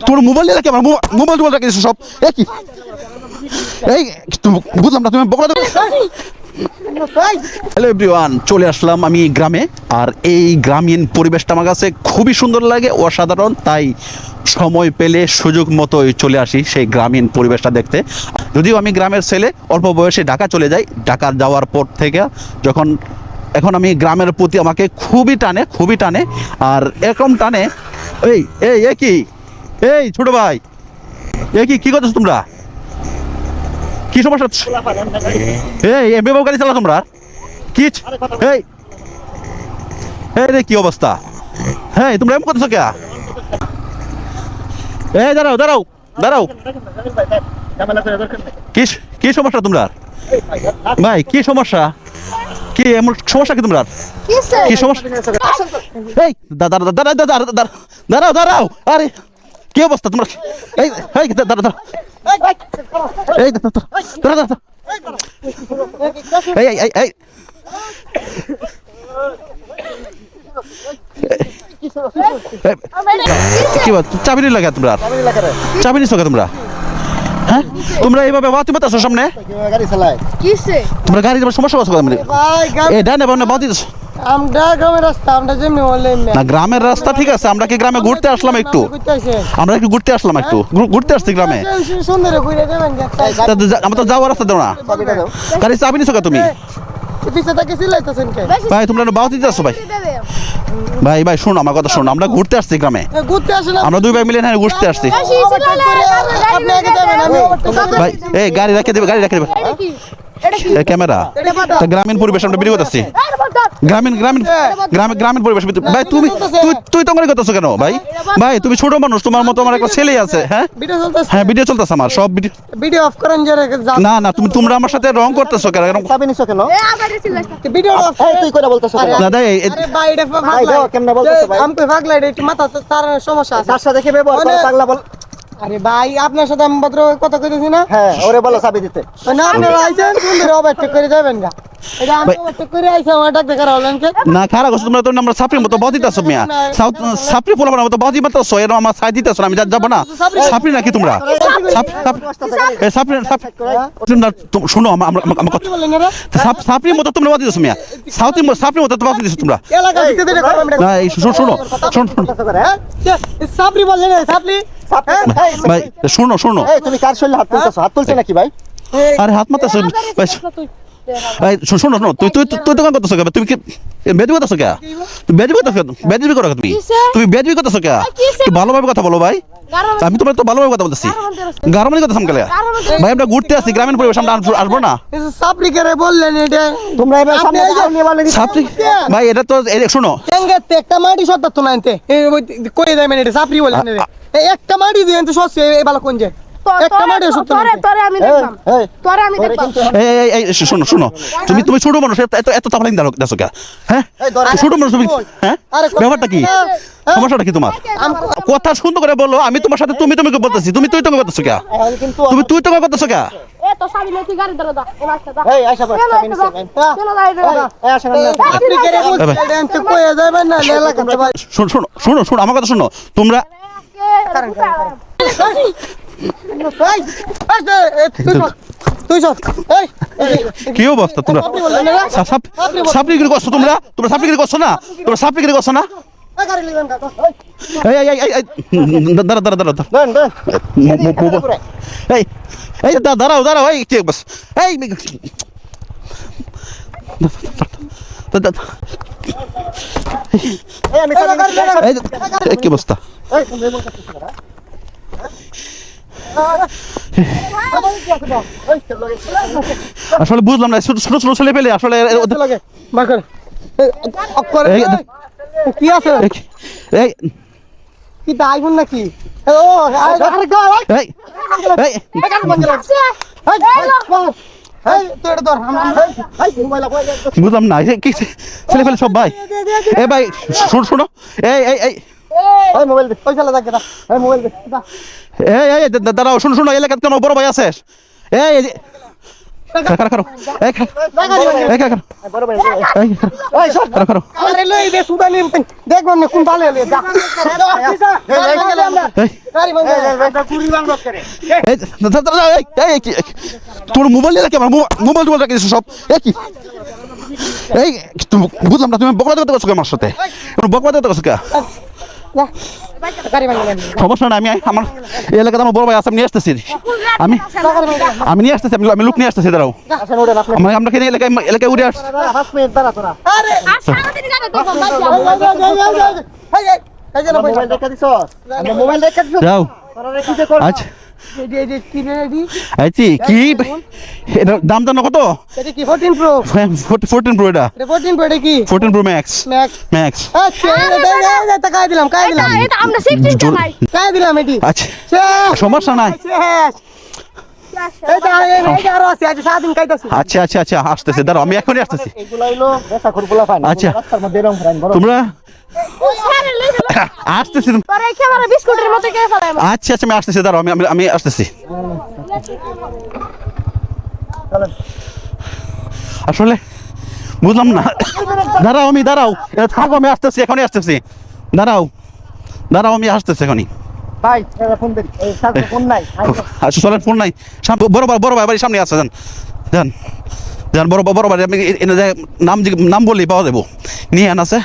তোর মোবাইল রাখি আমার মোবাইল টোবাইল রাখি সব। এই এই বুঝলাম না তুমি বকরা হ্যালো এভরিওয়ান চলে আসলাম আমি গ্রামে, আর এই গ্রামীণ পরিবেশটা আমার কাছে খুবই সুন্দর লাগে, অসাধারণ। তাই সময় পেলে, সুযোগ মতোই চলে আসি সেই গ্রামীণ পরিবেশটা দেখতে। যদিও আমি গ্রামের ছেলে, অল্প বয়সে ঢাকা চলে যাই। ঢাকা যাওয়ার পর থেকে যখন, এখন আমি গ্রামের প্রতি আমাকে খুবই টানে খুবই টানে, আর এরকম টানে। এই এই, এ কি? এই, ছোট ভাই। এ কি কি করছ তোমরা? কি সমস্যা? এই এমবি বাবু গাড়ি চালা তোমরা। কি এই। এই রে কি অবস্থা? হ্যাঁ তোমরা এমন করতেছো কে এই দাঁড়াও দাঁড়াও দাঁড়াও। কি কি সমস্যা তোমরা ভাই কি সমস্যা? কি এমন সমস্যা কি তোমরা কি সমস্যা? এই দা- দাঁড়া দাঁড়া দাঁড়া দাঁড়া দাঁড়া দাঁড়াও দাঁড়াও আরে। কি অবস্থা তোমার? এই এই দাঁড়া দাঁড়া এই দাঁড়া দাঁড়া এই এই এই কি বল চাবি নিয়ে লাগা তোমরা? চাবি নিছো তোমরা? হ্যাঁ? তোমরা এইভাবে বাতি বাতাছো সামনে? তোমরা গাড়ি তোমার সমস্যা আছে ডানে বামনে বাতি আমরা গ্রামের রাস্তা আমরা যেমনি বললে না গ্রামের রাস্তা ঠিক আছে আমরা কি গ্রামে ঘুরতে আসলাম একটু? আমরা একটু ঘুরতে আসলাম একটু? ঘুরতে আসছি গ্রামে। সুন্দর ঘুরে যাবেন যে একটা- তা আমরা যাওয়ার রাস্তা দাও না। গাড়ি চাবি নিছো কে তুমি? কে? ভাই তোমরা বাতি দিতে আসছো ভাই। ভাই ভাই শোনো আমার কথা শোনো আমরা ঘুরতে আসছি গ্রামে। আমরা দুই ভাই মিলে হ্যাঁ ঘুরতে আসছি। ভাই এই গাড়ি রেখে দেবে গাড়ি রেখে দেবে। কি কি? ক্যামেরা। গ্রামীণ পরিবেশ আমরা বিক্রি করতেছি গ্রামীণ গ্রামীণ গ্রামীণ গ্রামীণ পরিবেশ ভাই তুমি তুই তুই তো করে করতেছো কেন ভাই? ভাই তুমি ছোট মানুষ তোমার মতো আমার একটা ছেলে আছে হ্যাঁ? ভিডিও চলতেছে। হ্যাঁ ভিডিও চলতেছে আমার সব ভিডিও ভিডিও অফ করেন না না তুমি তোমরা আমার সাথে রং করতেছো কেন? এরকম চাবি নিছো কেন? ভিডিও অফ তুই কইরা বলতেছো কেন? না আরে ভাই এটা ভাই, পাগলা দাও, কেমনে বলতেছো ভাই? আমি কই পাগলা এটা মাথা তার সমস্যা আছে। তার সাথে কি ব্যবহার করো, মানে- পাগলা বল? আরে ভাই আপনার সাথে আমি ভদ্র কথা কইতেছি না হ্যাঁ, ওরে বলো চাবি দিতে। না আপনারা আইছেন সুন্দর ওভারটেক করে যাবেন গা না খারাপ করছ তোমরা তো আমরা সাপড়ির মতো বাদি দিতেছো মিয়া। সাউথ সাপড়ি পোলা মতো আমার সাই দিতেছো আমি যাব না। সাপড়ি নাকি তোমরা? সাপ- সাপ- সাপড়ি তো- শোনো আমার সাপড়ির মতো তোমরা বাদি দিছো মিয়া। সাউথের মতো সাপড়ির মতো তো বাদি তোমরা। না এই শোনো শোনো শোনো। ভাই শোনো শোনো। তুমি কার শরীরে হাত তুলতেছো? হাত তুলছে নাকি ভাই? আরে হাত ভাই এই শোনো শোনো তুই তুই তুই- তুই তো কাম করতেছো কে? তুমি কি বেদবি করতেছো কে? তুমি বেদবি করতেছো বেদবি করো তুমি? তুমি বেদবি করতেছো কে? ভালোভাবে কথা বলো ভাই। আমি তোমার তো ভালোভাবে কথা বলতেছি। গারমানি কথা সামকালে ভাই আমরা ঘুরতে আসছি গ্রামীণ পরিবেশ আমরা আসবো- না। বললেন এটা। তোমরা এবার সামনে যাও, নিয়ে বলে। ভাই এটা তো শোনো। টেঙ্গাতে একটা মাটি সত্তা তো নাইতে কই দেবেন এটা? সাপরি একটা মাটি দিয়েন তো সস্যে এই ভালো কোন যে? শোনো শোনো। তুমি তুমি ছোট মানুষ এত এত তাফালিং দেখো কে হ্যাঁ। ছোট মানুষ তুমি হ্যাঁ? ব্যাপারটা কি? সমস্যাটা কি তোমার? কথা সুন্দর করে বলো আমি তোমার সাথে তুমি তুমি বলতেছি তুমি তুই তুমি করতেছো কে তুমি তুই তুমি করতেছো কে শোনো শোনো শোনো আমার কথা শোনো তোমরা কি অবস্থা তোমরা? সাপড়িগিরি করছ তোমরা? তোমরা সাপড়িগিরি করছ না? তোমরা সাপড়িগিরি করছ না? দাঁড়া দাঁড়া দাঁড়া এই এই দাঁড়াও দাঁড়াও, এই বাস। এই, কি অবস্থা? আসলে বুঝলাম না ছোট ছোট ছেলে পেলে আসলে কি আছে এই কি আইফোন নাকি ও আরে এই এই। বুঝলাম না কি ছেলে পেলে সব ভাই এ ভাই শোনো শোনো এই এই এই এই, মোবাইল দে। ওই থাকে এই, মোবাইল দে। এই এই দা- দাঁড়াও শোনো শোনো এলাকাতে তোমার বড় ভাই আছে? এই এই যে- খারো খারো এই খারো এই খারো বড় ভাই এই। খারো খারো আরে লই বে সুদা নিম দেখব না কোন এই এই এই এই। তোর মোবাইল নিয়ে রাখি আমার? মোবাইল টোবাইল রাখি সব? এই কি? এই তুমি বুঝলাম না তুমি বকবাদ করতে পারছ আমার সাথে? বকবাদ করতে পারছ কে? সমস্যা না আমি আমার এলাকাতে আমার বড় ভাই আছে আমি নিয়ে আসতেছি আমি আমি নিয়ে আসতেছি আমি লোক নিয়ে আসতেছি দাঁড়াও আমরা আমরা এখানে এলাকায় এলাকায় উড়ে আস পাঁচ মিনিট দাঁড়া তোরা আরে আর সারাদিন গাড়ি দেখো বাচ্চা এই এই এই যে না মোবাইল দেখা দিছ আমরা মোবাইল দেখা দিছ যাও আচ্ছা আইছি কি? এটার দাম জানো কত? এটা কি 14 প্রো ফোরটিন প্রো এটা। এটা 14 প্রো এটা কি? Fourteen pro max max max আচ্ছা এটা এটা কাই দিলাম কাই দিলাম। এটা আমরা কাই দিলাম এটি। আচ্ছা। সমস্যা নাই। আচ্ছা আচ্ছা আচ্ছা আসতেছে দাঁড়াও আমি এখনই আসতেছি। আচ্ছা। তোমরা আসতেছি। আচ্ছা আচ্ছা আমি আসতেছি দাঁড়াও আমি আমি আসতেছি। আসলে বুঝলাম না। দাঁড়াও আমি দাঁড়াও। এ, থাকো আমি আসতেছি এখনই আসতেছি। দাঁড়াও দাঁড়াও আমি আসতেছি এখনই। ভাই ফোন নাই আচ্ছা চলেন ফোন নাই। সাম- বড় ভাই বড় ভাই বাড়ির সামনে আছে যান। যান। যান বড় বড় ভাই আমি এনে নাম নাম বললেই পাওয়া যাব। নিয়ে আন আছে।